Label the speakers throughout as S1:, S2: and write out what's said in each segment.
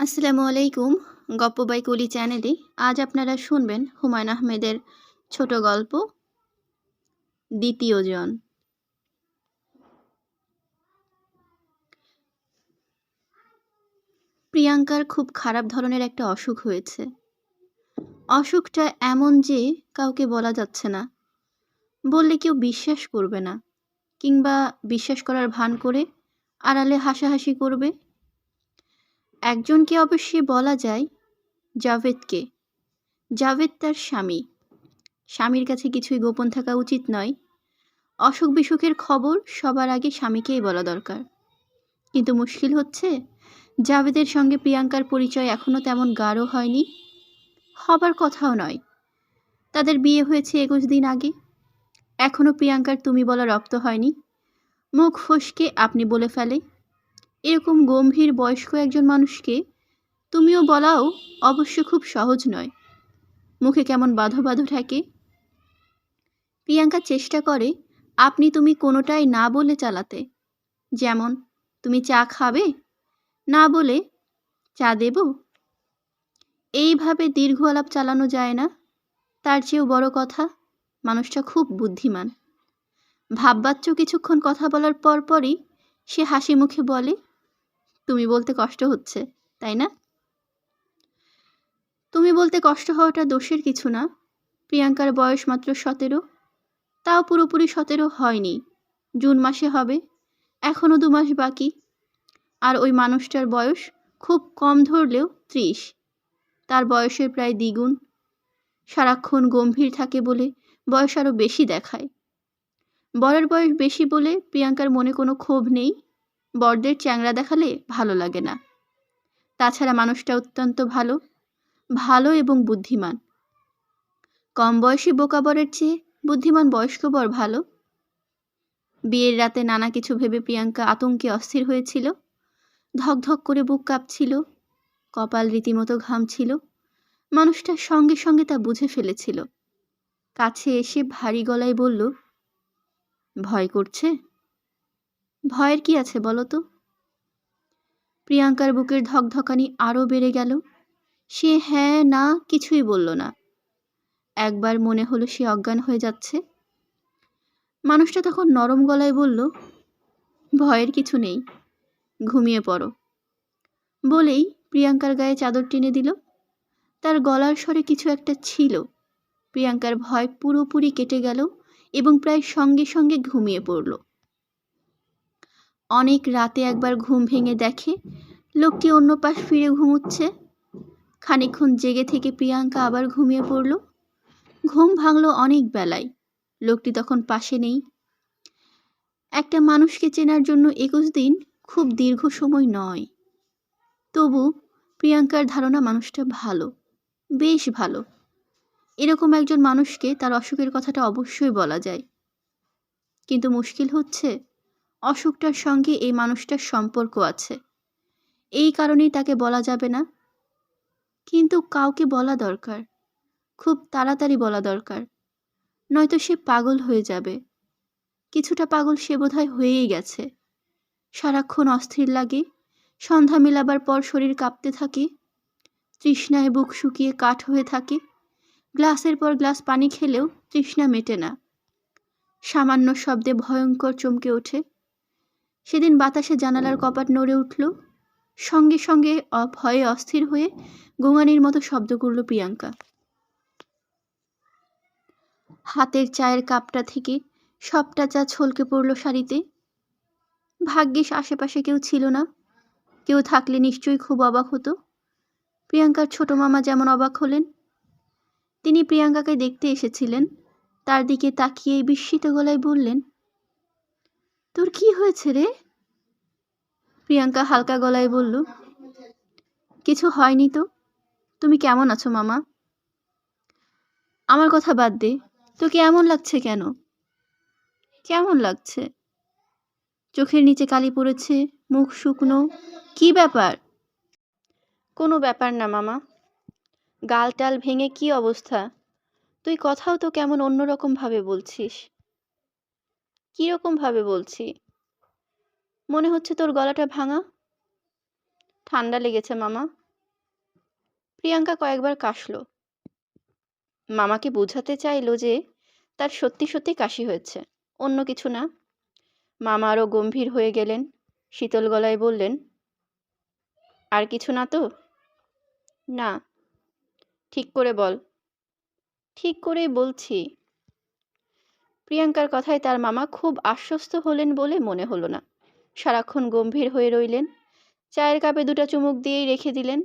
S1: আসসালামু আলাইকুম, গপ্প বাই কলি চ্যানেলে আজ আপনারা শুনবেন হুমায়ুন আহমেদের ছোট গল্প, দ্বিতীয় জন। প্রিয়াঙ্কার খুব খারাপ ধরনের একটা অসুখ হয়েছে। অসুখটা এমন যে কাউকে বলা যাচ্ছে না। বললে কেউ বিশ্বাস করবে না, কিংবা বিশ্বাস করার ভান করে আড়ালে হাসাহাসি করবে একজনকে অবশ্যই বলা যায় জাভেদকে। জাভেদ তার স্বামী। স্বামীর কাছে কিছুই গোপন থাকা উচিত নয়। অসুখ বিসুখের খবর সবার আগে স্বামীকেই বলা দরকার। কিন্তু মুশকিল হচ্ছে, জাভেদের সঙ্গে প্রিয়াঙ্কার পরিচয় এখনও তেমন গাঢ় হয়নি। হবার কথাও নয়। তাদের বিয়ে হয়েছে একুশ দিন আগে। এখনও প্রিয়াঙ্কার তুমি বলা রপ্ত হয়নি। মুখ ফসকে আপনি বলে ফেলে। এরকম গম্ভীর বয়স্ক একজন মানুষকে তুমিও বলাও অবশ্য খুব সহজ নয়। মুখে কেমন বাঁধো বাঁধো থাকে প্রিয়াঙ্কা চেষ্টা করে আপনি তুমি কোনোটাই না বলে চালাতে। যেমন, তুমি চা খাবে? না বলে চা দেব? এইভাবে দীর্ঘ আলাপ চালানো যায় না। তার চেয়েও বড় কথা, মানুষটা খুব বুদ্ধিমান। ভাববাচ্চ কিছুক্ষণ কথা বলার পরপরই সে হাসি মুখে বলে তুমি বলতে কষ্ট হচ্ছে, তাই না? তুমি বলতে কষ্ট হওয়াটা দোষের কিছু না। প্রিয়াঙ্কার বয়স মাত্র সতেরো। তাও পুরোপুরি সতেরো হয়নি। জুন মাসে হবে। এখনও দু মাস বাকি। আর ওই মানুষটার বয়স খুব কম ধরলেও ত্রিশ। তার বয়সের প্রায় দ্বিগুণ। সারাক্ষণ গম্ভীর থাকে বলে বয়স আরও বেশি দেখায়। বরের বয়স বেশি বলে প্রিয়াঙ্কার মনে কোনো ক্ষোভ নেই। বরদের চ্যাংরা দেখালে ভালো লাগে না। তাছাড়া মানুষটা অত্যন্ত ভালো ভালো এবং বুদ্ধিমান। কম বয়সী বোকা বরের চেয়ে বুদ্ধিমান বয়স্ক বর ভালো। বিয়ের রাতে নানা কিছু ভেবে প্রিয়াঙ্কা আতঙ্কে অস্থির হয়েছিল। ধকধক করে বুক কাঁপছিল, কপাল রীতিমতো ঘামছিল মানুষটা সঙ্গে সঙ্গে তা বুঝে ফেলেছিল। কাছে এসে ভারী গলায় বলল, ভয় করছে? ভয়ের কি আছে বলো তো? প্রিয়াঙ্কার বুকের ধকধকানি আরও বেড়ে গেল। সে হ্যাঁ না, কিছুই বলল না। একবার মনে হলো সে অজ্ঞান হয়ে যাচ্ছে। মানুষটা তখন নরম গলায় বলল, ভয়ের কিছু নেই, ঘুমিয়ে পড়ো। বলেই প্রিয়াঙ্কার গায়ে চাদর টেনে দিল। তার গলার স্বরে কিছু একটা ছিল। প্রিয়াঙ্কার ভয় পুরোপুরি কেটে গেল এবং প্রায় সঙ্গে সঙ্গে ঘুমিয়ে পড়ল। অনেক রাতে একবার ঘুম ভেঙে দেখে। লোকটি অন্য পাশ ফিরে ঘুমুচ্ছে। খানিকক্ষণ জেগে থেকে প্রিয়াঙ্কা আবার ঘুমিয়ে পড়ল। ঘুম ভাঙল অনেক বেলায়। লোকটি তখন পাশে নেই। একটা মানুষকে চেনার জন্য একুশ দিন খুব দীর্ঘ সময় নয়। তবু প্রিয়াঙ্কার ধারণা মানুষটা ভালো, বেশ ভালো। এরকম একজন মানুষকে তার অসুখের কথাটা অবশ্যই বলা যায়। কিন্তু মুশকিল হচ্ছে অসুখটার সঙ্গে এই মানুষটার সম্পর্ক আছে। এই কারণেই তাকে বলা যাবে না। কিন্তু কাউকে বলা দরকার। খুব তাড়াতাড়ি বলা দরকার। নয়তো সে পাগল হয়ে যাবে। কিছুটা পাগল সে বোধহয় হয়েই গেছে। সারাক্ষণ অস্থির লাগে, সন্ধ্যা মেলাবার পর শরীর কাঁপতে থাকে, তৃষ্ণায় বুক শুকিয়ে কাঠ হয়ে থাকে, গ্লাসের পর গ্লাস পানি খেলেও তৃষ্ণা মেটে না। সামান্য শব্দে ভয়ঙ্কর চমকে ওঠে। সেদিন বাতাসে জানালার কপাট নড়ে উঠল। সঙ্গে সঙ্গে ভয়ে অস্থির হয়ে গোঙানির মতো শব্দ করল প্রিয়াঙ্কা। হাতের চায়ের কাপটা থেকে সবটা চা ছলকে পড়ল শাড়িতে। ভাগ্যিস আশেপাশে কেউ ছিল না। কেউ থাকলে নিশ্চয়ই খুব অবাক হতো। প্রিয়াঙ্কার ছোট মামা যেমন অবাক হলেন। তিনি প্রিয়াঙ্কাকে দেখতে এসেছিলেন। তার দিকে তাকিয়ে বিস্মিত গলায় বললেন, তোর কি হয়েছে রে? প্রিয়াঙ্কা হালকা গলায় বলল, কিছু হয়নি তো? তুমি কেমন আছো, মামা? আমার কথা বাদ দে, তোকে এমন লাগছে কেন? কেমন লাগছে? চোখের নিচে কালি পড়েছে, মুখ শুকনো, কি ব্যাপার? কোনো ব্যাপার না, মামা। গাল টাল ভেঙে কি অবস্থা? তুই কথাও তো কেমন অন্যরকমভাবে বলছিস। কীরকমভাবে বলছি? মনে হচ্ছে তোর গলাটা ভাঙা। ঠান্ডা লেগেছে, মামা। প্রিয়াঙ্কা কয়েকবার কাশল। মামাকে বোঝাতে চাইলো যে তার সত্যি সত্যি কাশি হয়েছে, অন্য কিছু না। মামা আরও গম্ভীর হয়ে গেলেন, শীতল গলায় বললেন, আর কিছু না তো? না। ঠিক করে বল। ঠিক করেই বলছি। প্রিয়াঙ্কার কথায় তার মামা খুব আশ্বস্ত হলেন বলে মনে হলো না। সারাক্ষণ গম্ভীর হয়ে রইলেন। চায়ের কাপে দুটা চুমুক দিয়েই রেখে দিলেন।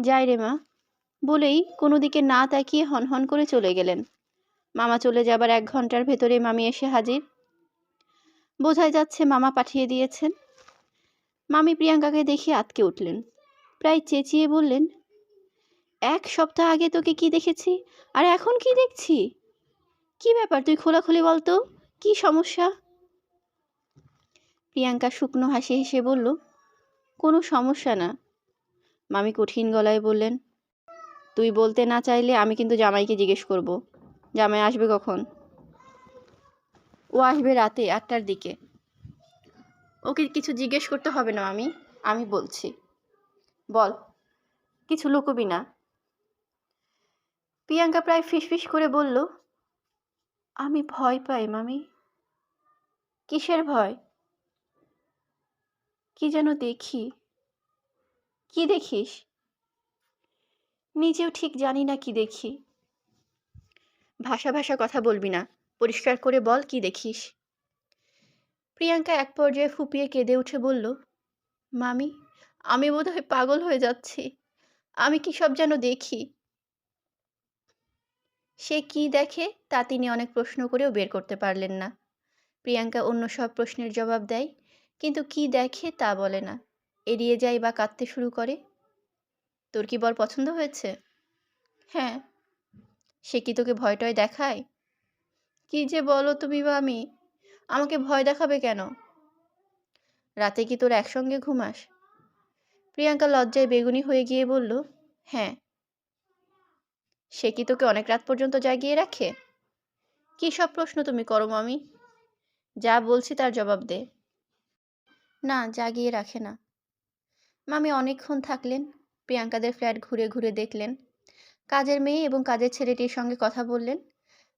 S1: যাই রে মা। বলেই কোনো দিকে না তাকিয়ে হনহন করে চলে গেলেন। মামা চলে যাবার এক ঘণ্টার ভেতরে মামি এসে হাজির। বোঝাই যাচ্ছে মামা পাঠিয়ে দিয়েছেন। মামি প্রিয়াঙ্কাকে দেখে আটকে উঠলেন। প্রায় চেঁচিয়ে বললেন, এক সপ্তাহ আগে তোকে কি দেখেছি? আর এখন কি দেখছি? কি ব্যাপার? তুই খোলাখুলি বলতো? কি সমস্যা? প্রিয়াঙ্কা শুকনো হাসি হেসে বলল, কোনো সমস্যা না। মামি কঠিন গলায় বললেন, তুই বলতে না চাইলে আমি কিন্তু জামাইকে জিজ্ঞেস করব। জামাই আসবে কখন? ও আসবে রাতে আটটার দিকে। ওকে কিছু জিজ্ঞেস করতে হবে না আমি আমি বলছি। বল, কিছু লুকোবি না। প্রিয়াঙ্কা প্রায় ফিসফিস করে বলল, আমি ভয় পাই মামি। কিসের ভয়? কি যেন দেখি। কি দেখিস? নিজেও ঠিক জানি না কি দেখি। ভাষা ভাষা কথা বলবি না। পরিষ্কার করে বল কি দেখিস? প্রিয়াঙ্কা এক পর্যায়ে ফুপিয়ে কেঁদে উঠে বলল, মামি, আমি বোধহয় পাগল হয়ে যাচ্ছি। আমি কি সব যেন দেখি? সে কি দেখে তা তিনি অনেক প্রশ্ন করেও বের করতে পারলেন না। প্রিয়াঙ্কা অন্য সব প্রশ্নের জবাব দেয় কিন্তু কি দেখে তা বলে না। এড়িয়ে যায় বা কাঁদতে শুরু করে। তোর কি বর পছন্দ হয়েছে? হ্যাঁ। সে কি তোকে ভয়টয় দেখায়? কি যে বলো তুমি বা আমি? আমাকে ভয় দেখাবে কেন? রাতে কি তোর একসঙ্গে ঘুমাস? প্রিয়াঙ্কা লজ্জায় বেগুনি হয়ে গিয়ে বলল হ্যাঁ। সে কি তোকে অনেক রাত পর্যন্ত জাগিয়ে রাখে? কী সব প্রশ্ন তুমি করো মামি? যা বলছি তার জবাব দে। না, জাগিয়ে রাখে না। মামি অনেকক্ষণ থাকলেন, প্রিয়াঙ্কাদের ফ্ল্যাট ঘুরে ঘুরে দেখলেন। কাজের মেয়ে এবং কাজের ছেলেটির সঙ্গে কথা বললেন।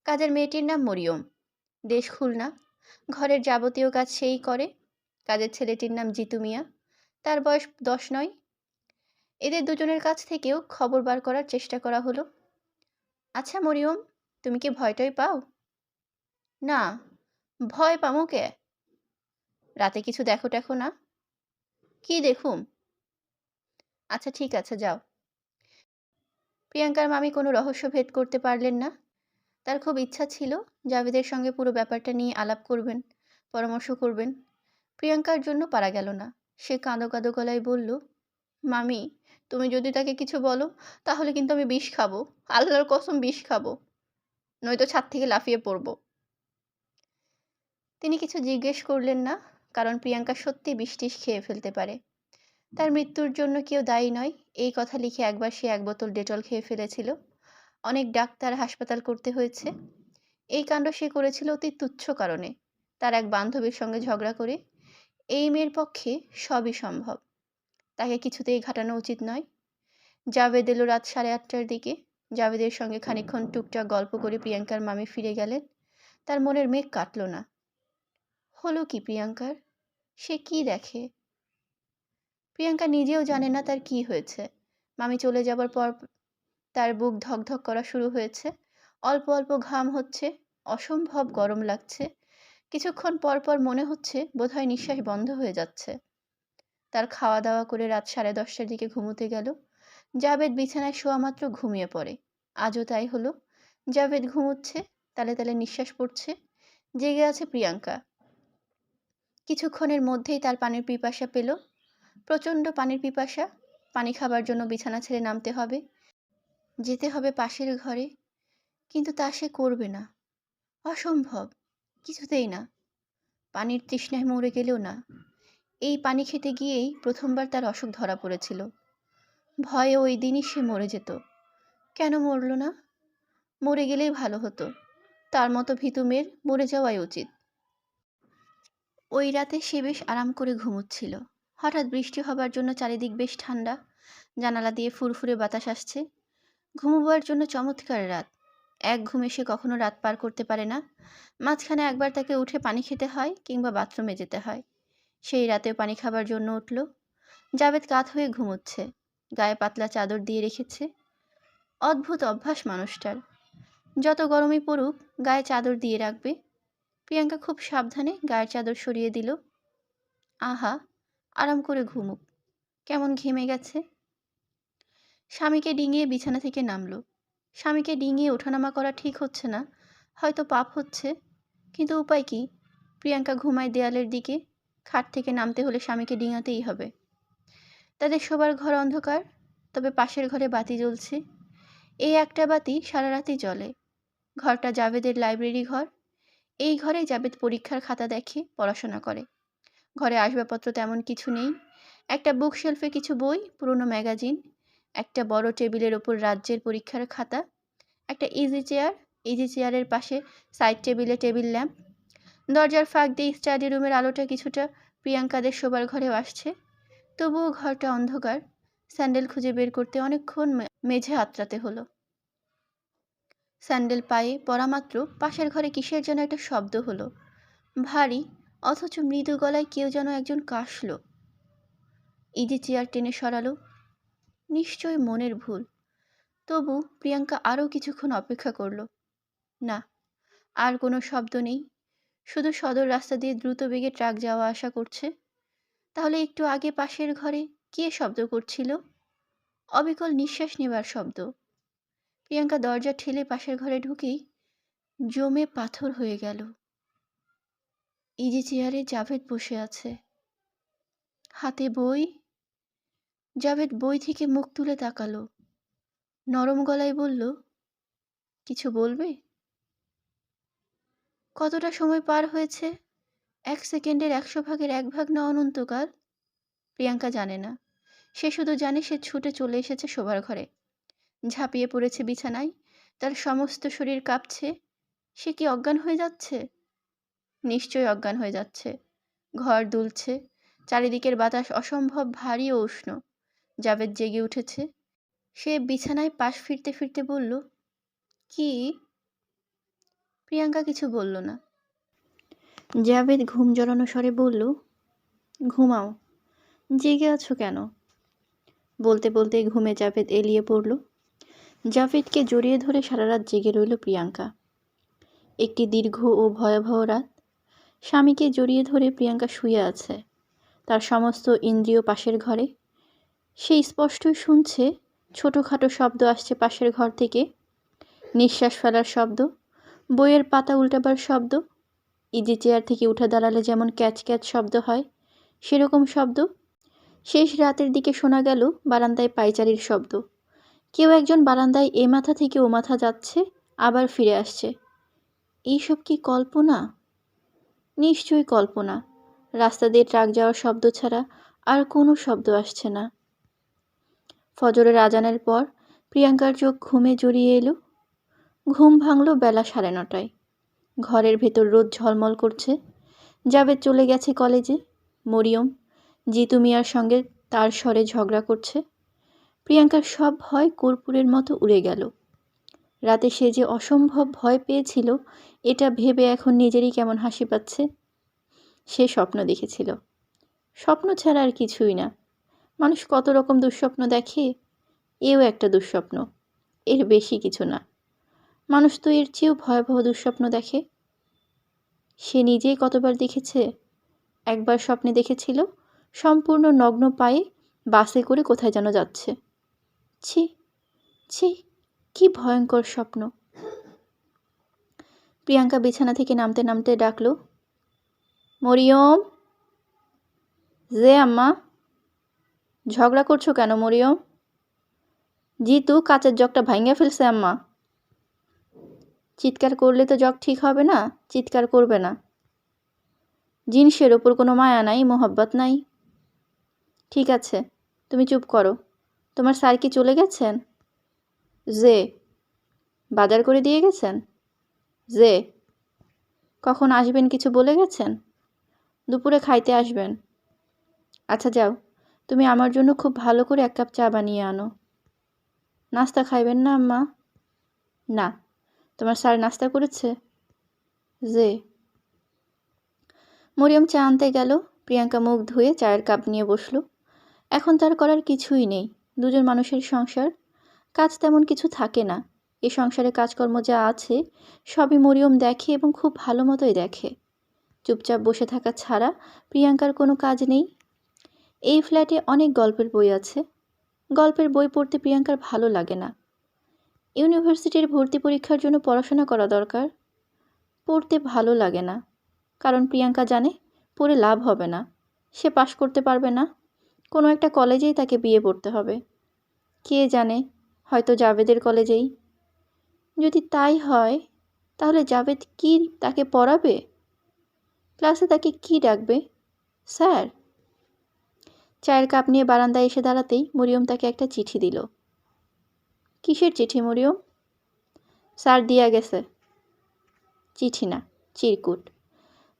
S1: কাজের মেয়েটির নাম মরিয়ম। দেশ খুলনা। ঘরের যাবতীয় কাজ সেই করে। কাজের ছেলেটির নাম জিতু মিয়া। তার বয়স দশ নয়। এদের দুজনের কাছ থেকেও খবর বার করার চেষ্টা করা হলো। আচ্ছা মরিয়ম, তুমি কি ভয়টয় পাও? না। ভয় পামো কে? রাতে কিছু দেখো টেখো না? কি দেখুম? আচ্ছা ঠিক আছে, যাও। প্রিয়াঙ্কার মামি কোনো রহস্য ভেদ করতে পারলেন না। তার খুব ইচ্ছা ছিল জাভেদের সঙ্গে পুরো ব্যাপারটা নিয়ে আলাপ করবেন, পরামর্শ করবেন। প্রিয়াঙ্কার জন্য পারা গেল না। সে কাঁদো কাঁদো গলায় বলল, মামি, তুমি যদি তাকে কিছু বলো, তাহলে কিন্তু আমি বিষ খাব। আল্লাহর কসম বিষ খাব। নয়তো ছাদ থেকে লাফিয়ে পড়ব। তিনি কিছু জিজ্ঞেস করলেন না। কারণ প্রিয়াঙ্কা সত্যি বৃষ্টিস খেয়ে ফেলতে পারে। তার মৃত্যুর জন্য কেউ দায়ী নয়। এই কথা লিখে একবার সে এক বোতল ডেটল খেয়ে ফেলেছিল। অনেক ডাক্তার হাসপাতাল করতে হয়েছে। এই কাণ্ড সে করেছিল অতি তুচ্ছ কারণে। তার এক বান্ধবীর সঙ্গে ঝগড়া করে এই মেয়ের পক্ষে সবই সম্ভব। তাকে কিছুতেই ঘাটানো উচিত নয়। জাভেদ এলো রাত সাড়ে আটটার দিকে। জাভেদের সঙ্গে খানিক্ষণ টুকটাক গল্প করে প্রিয়াঙ্কার মামি ফিরে গেলেন। তার মনের মেঘ কাটল না। হলো কি প্রিয়াঙ্কার? সে কি দেখে? প্রিয়াঙ্কা নিজেও জানে না তার কি হয়েছে। মামি চলে যাবার পর তার বুক ধকধক করা শুরু হয়েছে। অল্প অল্প ঘাম হচ্ছে, অসম্ভব গরম লাগছে। কিছুক্ষণ পর পর মনে হচ্ছে বোধহয় নিঃশ্বাস বন্ধ হয়ে যাচ্ছে। তার খাওয়া দাওয়া করে রাত সাড়ে দশটার দিকে ঘুমোতে গেল। জাভেদ বিছানায় শোয়া মাত্র ঘুমিয়ে পড়ে। আজও তাই হলো। জাভেদ ঘুমোচ্ছে, তালে তালে নিঃশ্বাস পড়ছে। জেগে আছে প্রিয়াঙ্কা। কিছুক্ষণের মধ্যেই তার পানির পিপাসা পেল। প্রচণ্ড পানির পিপাসা। পানি খাবার জন্য বিছানা ছেড়ে নামতে হবে। যেতে হবে পাশের ঘরে। কিন্তু তা সে করবে না। অসম্ভব। কিছুতেই না। পানির তৃষ্ণায় মরে গেলেও না। এই পানি খেতে গিয়েই প্রথমবার তার অসুখ ধরা পড়েছিল। ভয়ে ওই দিনই সে মরে যেত। কেন মরল না? মরে গেলেই ভালো হতো। তার মতো ভীতু মেয়ের মরে যাওয়াই উচিত। ওই রাতে সে বেশ আরাম করে ঘুমোচ্ছিল। হঠাৎ বৃষ্টি হবার জন্য চারিদিক বেশ ঠান্ডা। জানালা দিয়ে ফুরফুরে বাতাস আসছে। ঘুমোবার জন্য চমৎকার রাত। এক ঘুমে সে কখনো রাত পার করতে পারে না। মাঝখানে একবার তাকে উঠে পানি খেতে হয় কিংবা বাথরুমে যেতে হয়। সেই রাতেও পানি খাবার জন্য উঠল। জাভেদ কাত হয়ে ঘুমোচ্ছে। গায়ে পাতলা চাদর দিয়ে রেখেছে। অদ্ভুত অভ্যাস মানুষটার। যত গরমই পড়ুক, গায়ে চাদর দিয়ে রাখবে। প্রিয়াঙ্কা খুব সাবধানে গায়ের চাদর সরিয়ে দিল। আহা, আরাম করে ঘুমুক। কেমন ঘেমে গেছে? স্বামীকে ডিঙিয়ে বিছানা থেকে নামলো। স্বামীকে ডিঙিয়ে ওঠানামা করা ঠিক হচ্ছে না, হয়তো পাপ হচ্ছে। কিন্তু উপায় কি? প্রিয়াঙ্কা ঘুমায় দেয়ালের দিকে, খাট থেকে নামতে হলে স্বামীকে ডিঙাতেই হবে। তাদের শোবার ঘর অন্ধকার, তবে পাশের ঘরে বাতি জ্বলছে। এই একটা বাতি সারা রাতই জ্বলে। ঘরটা জাভেদের লাইব্রেরি ঘর এই ঘরে জাভেদ পরীক্ষার খাতা দেখে, পড়াশোনা করে। ঘরে আসবাবপত্র তেমন কিছু নেই। একটা বুক শেলফে কিছু বই, পুরনো ম্যাগাজিন একটা বড় টেবিলের ওপর রাজ্যের পরীক্ষার খাতা, একটা ইজি চেয়ার ইজি চেয়ারের পাশে সাইড টেবিলে টেবিল ল্যাম্প দরজার ফাঁক দিয়ে স্টাডি রুমের আলোটা কিছুটা প্রিয়াঙ্কাদের শোবার ঘরেও আসছে। তবুও ঘরটা অন্ধকার। স্যান্ডেল খুঁজে বের করতে অনেকক্ষণ মেঝে আত্রাতে হলো। স্যান্ডেল পায়ে পরা মাত্র পাশের ঘরে কিসের যেন একটা শব্দ হলো। ভারী, অথচ মৃদু গলায় কেউ যেন একজন কাশলো। ইজি চেয়ার টেনে সরালো। নিশ্চয় মনের ভুল। তবু প্রিয়াঙ্কা আরও কিছুক্ষণ অপেক্ষা করল। না, আর কোনো শব্দ নেই। শুধু সদর রাস্তা দিয়ে দ্রুত বেগে ট্রাক যাওয়া আসা করছে। তাহলে একটু আগে পাশের ঘরে কে শব্দ করছিল? অবিকল নিঃশ্বাস নেবার শব্দ। প্রিয়াঙ্কা দরজা ঠেলে পাশের ঘরে ঢুকেই জমে পাথর হয়ে গেল। ইজি চেয়ারে জাভেদ বসে আছে। হাতে বই। জাভেদ বই থেকে মুখ তুলে তাকালো। নরম গলায় বলল, কিছু বলবে? কতটা সময় পার হয়েছে? এক সেকেন্ডের একশো ভাগের এক ভাগ না অনন্তকাল? প্রিয়াঙ্কা জানে না। সে শুধু জানে সে ছুটে চলে এসেছে শোবার ঘরে। ঝাঁপিয়ে পড়েছে বিছানায়। তার সমস্ত শরীর কাঁপছে। সে কি অজ্ঞান হয়ে যাচ্ছে? নিশ্চয়ই অজ্ঞান হয়ে যাচ্ছে। ঘর দুলছে। চারিদিকের বাতাস অসম্ভব ভারী ও উষ্ণ। জাভেদ জেগে উঠেছে। সে বিছানায় পাশ ফিরতে ফিরতে বলল, কি? প্রিয়াঙ্কা কিছু বলল না। জাভেদ ঘুম জড়ানো স্বরে বলল, ঘুমাও। জেগে আছো কেন? বলতে বলতে ঘুমে জাভেদ এলিয়ে পড়ল। জাভেদকে জড়িয়ে ধরে সারা রাত জেগে রইল প্রিয়াঙ্কা। একটি দীর্ঘ ও ভয়াবহ রাত। স্বামীকে জড়িয়ে ধরে প্রিয়াঙ্কা শুয়ে আছে। তার সমস্ত ইন্দ্রিয় পাশের ঘরে। সে স্পষ্টই শুনছে ছোটোখাটো শব্দ আসছে পাশের ঘর থেকে। নিঃশ্বাস ফেলার শব্দ, বইয়ের পাতা উল্টাবার শব্দ, ইজি চেয়ার থেকে উঠে দাঁড়ালে যেমন ক্যাচ ক্যাচ শব্দ হয়, সেরকম শব্দ। শেষ রাতের দিকে শোনা গেল বারান্দায় পাইচারির শব্দ। কেউ একজন বারান্দায় এ মাথা থেকে ও মাথা যাচ্ছে, আবার ফিরে আসছে। এইসব কি কল্পনা? নিশ্চয়ই কল্পনা। রাস্তা দিয়ে ট্রাক যাওয়ার শব্দ ছাড়া আর কোনো শব্দ আসছে না। ফজরের আজানের পর প্রিয়াঙ্কার চোখ ঘুমে জড়িয়ে এলো। ঘুম ভাঙল বেলা সাড়ে নটায়। ঘরের ভেতর রোদ ঝলমল করছে। জাবেদ চলে গেছে কলেজে। মরিয়ম, জিতু মিয়ার সঙ্গে তার স্বরে ঝগড়া করছে। প্রিয়াঙ্কার সব ভয় কর্পূরের মতো উড়ে গেল। রাতে সে যে অসম্ভব ভয় পেয়েছিল, এটা ভেবে এখন নিজেরই কেমন হাসি পাচ্ছে? সে স্বপ্ন দেখেছিল। স্বপ্ন ছাড়া আর কিছুই না। মানুষ কত রকম দুঃস্বপ্ন দেখে, এও একটা দুঃস্বপ্ন। এর বেশি কিছু না। মানুষ তো এর চেয়েও ভয়াবহ দুঃস্বপ্ন দেখে। সে নিজেই কতবার দেখেছে? একবার স্বপ্নে দেখেছিল, সম্পূর্ণ নগ্ন পায়ে বাসে করে কোথায় যেন যাচ্ছে। ছি ছি, কি ভয়ঙ্কর স্বপ্ন। প্রিয়াঙ্কা বিছানা থেকে নামতে নামতে ডাকলো, মরিয়ম! যে আম্মা! ঝগড়া করছ কেন মরিয়ম? জিতু, কাচের জগটা ভাঙিয়ে ফেলছে আম্মা। চিৎকার করলে তো জগ ঠিক হবে না, চিৎকার করবে না। জিনিসের ওপর কোনো মায়া নাই, মোহব্বত নাই? ঠিক আছে, তুমি চুপ করো। তোমার স্যার কি চলে গেছেন? যে বাজার করে দিয়ে গেছেন? যে কখন আসবেন কিছু বলে গেছেন? দুপুরে খাইতে আসবেন। আচ্ছা যাও। তুমি আমার জন্য খুব ভালো করে এক কাপ চা বানিয়ে আনো। নাস্তা খাইবেন না, আম্মা? না। তোমার স্যার নাস্তা করেছে? যে মরিয়ম চা আনতে গেল। প্রিয়াঙ্কা মুখ ধুয়ে চায়ের কাপ নিয়ে বসল। এখন তার করার কিছুই নেই। দুজন মানুষের সংসার। কাজ তেমন কিছু থাকে না। এ সংসারে কাজকর্ম যা আছে, সবই মরিয়ম দেখে এবং খুব ভালো মতোই দেখে। চুপচাপ বসে থাকা ছাড়া প্রিয়াঙ্কার কোনো কাজ নেই। এই ফ্ল্যাটে অনেক গল্পের বই আছে। গল্পের বই পড়তে প্রিয়াঙ্কার ভালো লাগে না। ইউনিভার্সিটির ভর্তি পরীক্ষার জন্য পড়াশোনা করা দরকার। পড়তে ভালো লাগে না। কারণ প্রিয়াঙ্কা জানে, পড়ে লাভ হবে না। সে পাশ করতে পারবে না। কোনো একটা কলেজেই তাকে বিয়ে পড়তে হবে। কে জানে, হয়তো জাভেদের কলেজেই। যদি তাই হয়, তাহলে জাভেদ কি তাকে পড়াবে? ক্লাসে তাকে কি ডাকবে? স্যার? চায়ের কাপ নিয়ে বারান্দায় এসে দাঁড়াতেই মরিয়ম তাকে একটা চিঠি দিল। কিসের চিঠি মরিয়ম? স্যার, দিয়া গেছে। চিঠি না, চিরকুট।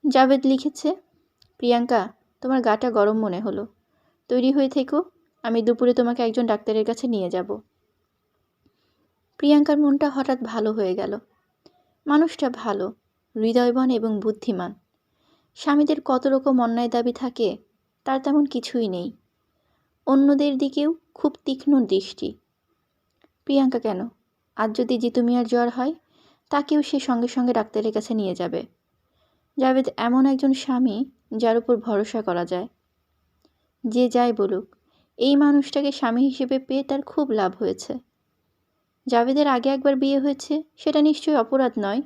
S1: জাভেদ লিখেছে, প্রিয়াঙ্কা, তোমার গাটা গরম মনে হলো। তৈরি হয়ে থেকো, আমি দুপুরে তোমাকে একজন ডাক্তারের কাছে নিয়ে যাব। প্রিয়াঙ্কার মনটা হঠাৎ ভালো হয়ে গেল। মানুষটা ভালো, হৃদয়বান এবং বুদ্ধিমান। স্বামীদের কত রকম অন্যায় দাবি থাকে, তার তেমন কিছুই নেই। অন্যদের দিকেও খুব তীক্ষ্ণ দৃষ্টি। প্রিয়াঙ্কা কেন? আজ যদি জিতু মিয়ার জ্বর হয়, তাকেও সে সঙ্গে সঙ্গে ডাক্তারের কাছে নিয়ে যাবে। জাভেদ এমন একজন স্বামী যার উপর ভরসা করা যায়। যে যাই বলুক, এই মানুষটাকে স্বামী হিসেবে পেয়ে তার খুব লাভ হয়েছে। জাভেদের আগে একবার বিয়ে হয়েছে, সেটা নিশ্চয়ই অপরাধ নয়।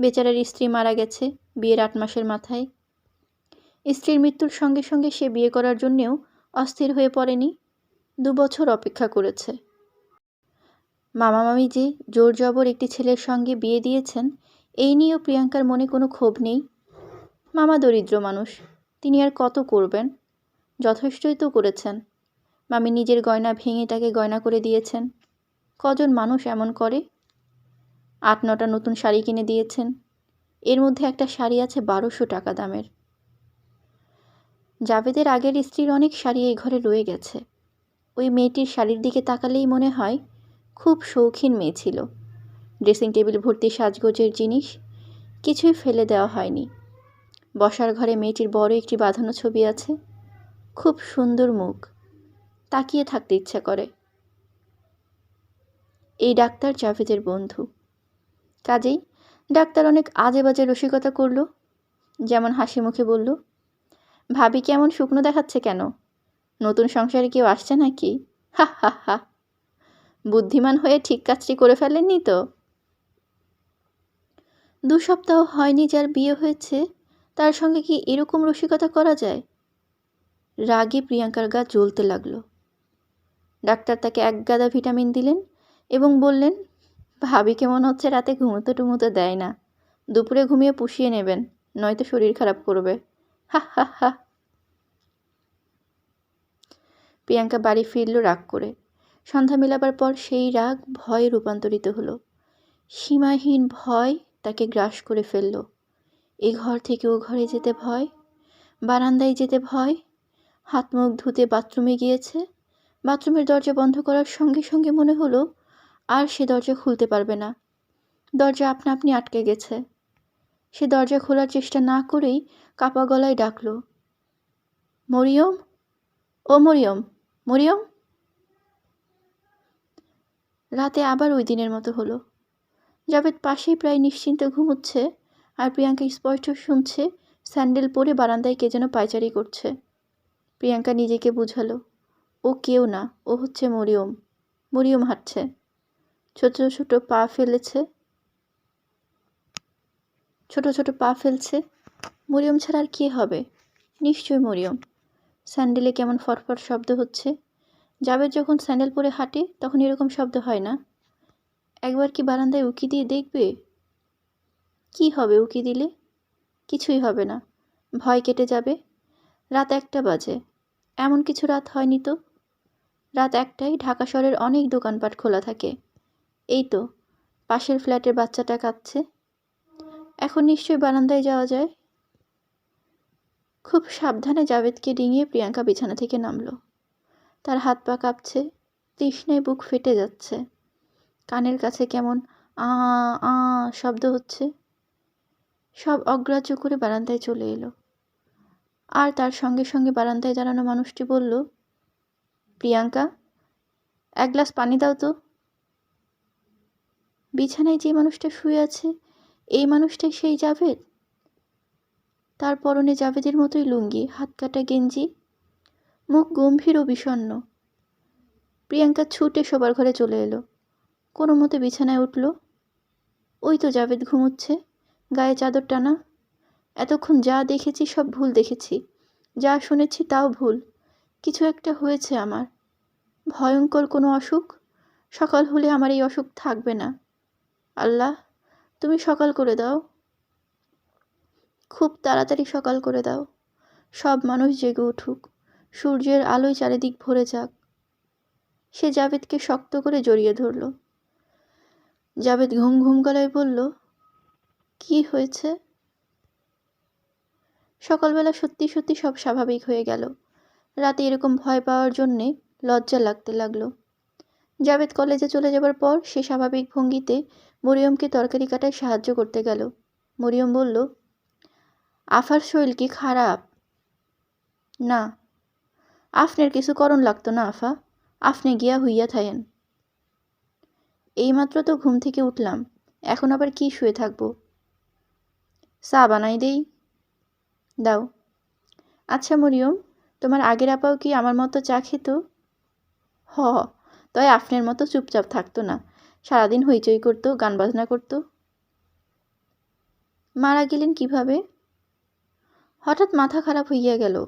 S1: বেচারার স্ত্রী মারা গেছে, বিয়ের আট মাসের মাথায়। স্ত্রীর মৃত্যুর সঙ্গে সঙ্গে সে বিয়ে করার জন্যেও অস্থির হয়ে পড়েনি, দু বছর অপেক্ষা করেছে। মামা মামি যে জোর জবর একটি ছেলের সঙ্গে বিয়ে দিয়েছেন, এই নিয়েও প্রিয়াঙ্কার মনে কোনো ক্ষোভ নেই। মামা দরিদ্র মানুষ, তিনি আর কত করবেন? যথেষ্টই তো করেছেন। মামি নিজের গয়না ভেঙে তাকে গয়না করে দিয়েছেন। কজন মানুষ এমন করে? আট নটা নতুন শাড়ি কিনে দিয়েছেন। এর মধ্যে একটা শাড়ি আছে বারোশো টাকা দামের। জাভেদের আগের স্ত্রীর অনেক শাড়ি এই ঘরে রয়ে গেছে। ওই মেয়েটির শাড়ির দিকে তাকালেই মনে হয় খুব শৌখিন মেয়ে ছিল। ড্রেসিং টেবিল ভর্তি সাজগোজের জিনিস কিছুই ফেলে দেওয়া হয়নি। বসার ঘরে মেয়েটির বড় একটি বাঁধানো ছবি আছে। খুব সুন্দর মুখ। তাকিয়ে থাকতে ইচ্ছা করে। এই ডাক্তার জাভেদের বন্ধু। কাজেই ডাক্তার অনেক আজে বাজে রসিকতা করল। যেমন হাসি মুখে বলল, ভাবি কেমন শুকনো দেখাচ্ছে কেন? নতুন সংসারে কেউ আসছে নাকি? হা হা হা। বুদ্ধিমান হয়ে ঠিক কাজটি করে ফেলেননি তো? দু সপ্তাহ হয়নি যার বিয়ে হয়েছে, তার সঙ্গে কি এরকম রসিকতা করা যায়? রাগে প্রিয়াঙ্কার গা জ্বলতে লাগল। ডাক্তার তাকে এক গাদা ভিটামিন দিলেন এবং বললেন, ভাবি কেমন হচ্ছে রাতে ঘুমোতে টুমোতে দেয় না। দুপুরে ঘুমিয়ে পুষিয়ে নেবেন, নয়তো শরীর খারাপ করবে। হা হা হা। প্রিয়াঙ্কা বাড়ি ফিরল রাগ করে। সন্ধ্যা মেলাবার পর সেই রাগ ভয়ে রূপান্তরিত হলো। সীমাহীন ভয় তাকে গ্রাস করে ফেলল। এ ঘর থেকে ও ঘরে যেতে ভয়, বারান্দায় যেতে ভয় হাত মুখ ধুতে বাথরুমে গিয়েছে। বাথরুমের দরজা বন্ধ করার সঙ্গে সঙ্গে মনে হলো, আর সে দরজা খুলতে পারবে না। দরজা আপনা আপনি আটকে গেছে। সে দরজা খোলার চেষ্টা না করেই কাপা গলায় ডাকল, মরিয়ম? ও মরিয়ম মরিয়ম? রাতে আবার ওই দিনের মতো হলো। জাভেদ পাশেই প্রায় নিশ্চিন্ত ঘুমোচ্ছে আর প্রিয়াঙ্কা স্পষ্ট শুনছে স্যান্ডেল পরে বারান্দায় কে যেন পায়চারি করছে। প্রিয়াঙ্কা নিজেকে বুঝালো। ও কেউ না, ও হচ্ছে মরিয়ম। মরিয়ম হাঁটছে। ছোট ছোট পা ফেলেছে। ছোট ছোট পা ফেলছে। মরিয়ম ছাড়া আর কে হবে? নিশ্চয় মরিয়ম। স্যান্ডেলে কেমন ফটফট শব্দ হচ্ছে। জাবেদ যখন স্যান্ডেল পরে হাঁটে, তখন এরকম শব্দ হয় না। একবার কি বারান্দায় উকি দিয়ে দেখবে? কি হবে উকি দিলে? কিছুই হবে না। ভয় কেটে যাবে। রাত একটা বাজে। এমন কিছু রাত হয়নি তো? রাত একটাই ঢাকা শহরের অনেক দোকানপাট খোলা থাকে। এই তো, পাশের ফ্ল্যাটের বাচ্চাটা কাঁদছে। এখন নিশ্চয়ই বারান্দায় যাওয়া যায়। খুব সাবধানে জাভেদকে ডিঙিয়ে প্রিয়াঙ্কা বিছানা থেকে নামলো। তার হাত পা কাঁপছে, তৃষ্ণায় বুক ফেটে যাচ্ছে। কানের কাছে কেমন আ আ শব্দ হচ্ছে। সব অগ্রাহ্য করে বারান্দায় চলে এলো। আর তার সঙ্গে সঙ্গে বারান্দায় দাঁড়ানো মানুষটি বলল, প্রিয়াঙ্কা, এক গ্লাস পানি দাও তো। বিছানায় যে মানুষটা শুয়ে আছে, এই মানুষটাই সেই জাভেদ। তার পরনে জাভেদের মতোই লুঙ্গি, হাত কাটা গেঞ্জি, মুখ গম্ভীর ও বিষণ্ণ। প্রিয়াঙ্কা ছুটে শোবার ঘরে চলে এলো। কোনো মতে বিছানায় উঠল। ওই তো জাভেদ ঘুমোচ্ছে, গায়ে চাদর টানা। এতক্ষণ যা দেখেছি সব ভুল দেখেছি। যা শুনেছি তাও ভুল। কিছু একটা হয়েছে আমার। ভয়ঙ্কর কোনো অসুখ? সকাল হলে আমার এই অসুখ থাকবে না। আল্লাহ, তুমি সকাল করে দাও। খুব তাড়াতাড়ি সকাল করে দাও। সব মানুষ জেগে উঠুক। সূর্যের আলোয় চারিদিক ভরে যাক। সে জাভেদকে শক্ত করে জড়িয়ে ধরল। জাভেদ ঘুম ঘুম গলায় বলল, কি হয়েছে? সকালবেলা সত্যি সত্যি সব স্বাভাবিক হয়ে গেল। রাতে এরকম ভয় পাওয়ার জন্যে লজ্জা লাগতে লাগল। জাভেদ কলেজে চলে যাবার পর সে স্বাভাবিক ভঙ্গিতে মরিয়মকে তরকারি কাটায় সাহায্য করতে গেল। মরিয়ম বলল, আফার শরীর কি খারাপ? না। আফনের কিছু করণ লাগতো না, আফা। আপনি গিয়া হইয়া থাকেন এইমাত্র তো ঘুম থেকে উঠলাম। এখন আবার কি শুয়ে থাকব? চা বানাই দেই। দাও। আচ্ছা মরিয়ম, তোমার আগের আপাও কি আমার মতো চা খেত? হ তয় আপনার মতো চুপচাপ থাকতো না। সারাদিন হইচই করতো, গান বাজনা করতো। মারা গেলেন কীভাবে? হঠাৎ মাথা খারাপ হইয়া গেল।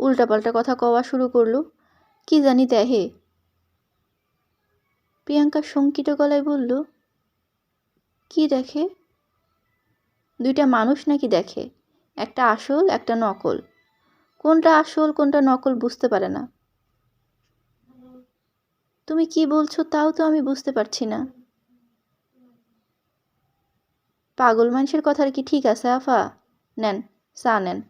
S1: উল্টাপাল্টা কথা কওয়া শুরু করল। কি জানি দেহে প্রিয়াঙ্কা শঙ্কিত গলায় বলল, কি দেখে? দুইটা মানুষ নাকি দেখে? একটা আসল, একটা নকল। কোনটা আসল, কোনটা নকল বুঝতে পারে না। তুমি কি বলছো তাও তো আমি বুঝতে পারছি না। পাগল মানুষের কথার কি ঠিক আছে, আফা? নেন, চা নেন।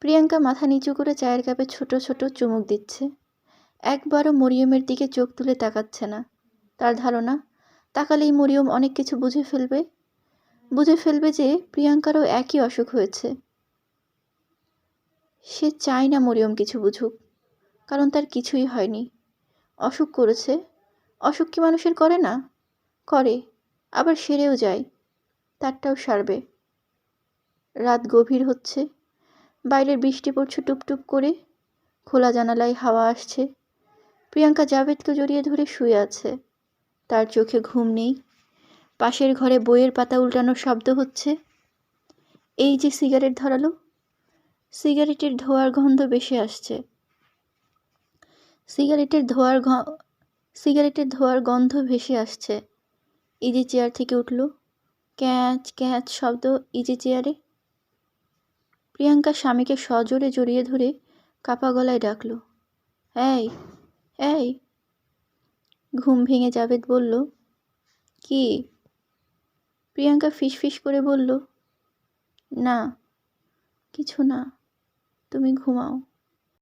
S1: প্রিয়াঙ্কা মাথা নিচু করে চায়ের কাপে ছোট ছোট চুমুক দিচ্ছে। একবারও মরিয়মের দিকে চোখ তুলে তাকাচ্ছে না। তার ধারণা, তাকালেই মরিয়ম অনেক কিছু বুঝে ফেলবে। বুঝে ফেলবে যে প্রিয়াঙ্কারও একই অসুখ হয়েছে। সে চায় না মরিয়ম কিছু বুঝুক, কারণ তার কিছুই হয়নি। অসুখ করেছে, অসুখ কি মানুষের করে না? করে, আবার সেরেও যায়, তারটাও সারবে। রাত গভীর হচ্ছে, বাইরের বৃষ্টি পড়ছে টুপটুপ করে, খোলা জানালায় হাওয়া আসছে। প্রিয়াঙ্কা জাভেদকে জড়িয়ে ধরে শুয়ে আছে, তার চোখে ঘুম নেই। পাশের ঘরে বইয়ের পাতা উল্টানোর শব্দ হচ্ছে। এই যে সিগারেট ধরালো, সিগারেটের ধোয়ার গন্ধ বেশি আসছে। সিগারেটের ধোয়ার সিগারেটের ধোয়ার গন্ধ ভেসে আসছে। ইজি চেয়ার থেকে উঠল। ক্যাচ ক্যাচ শব্দ ইজি চেয়ারে। প্রিয়াঙ্কা স্বামীকে সজোরে জড়িয়ে ধরে কাপা গলায় ডাকল, এই এই। ঘুম ভেঙে জাভেদ বলল, কি? প্রিয়াঙ্কা ফিসফিস করে বলল না কিছু না তুমি ঘুমাও।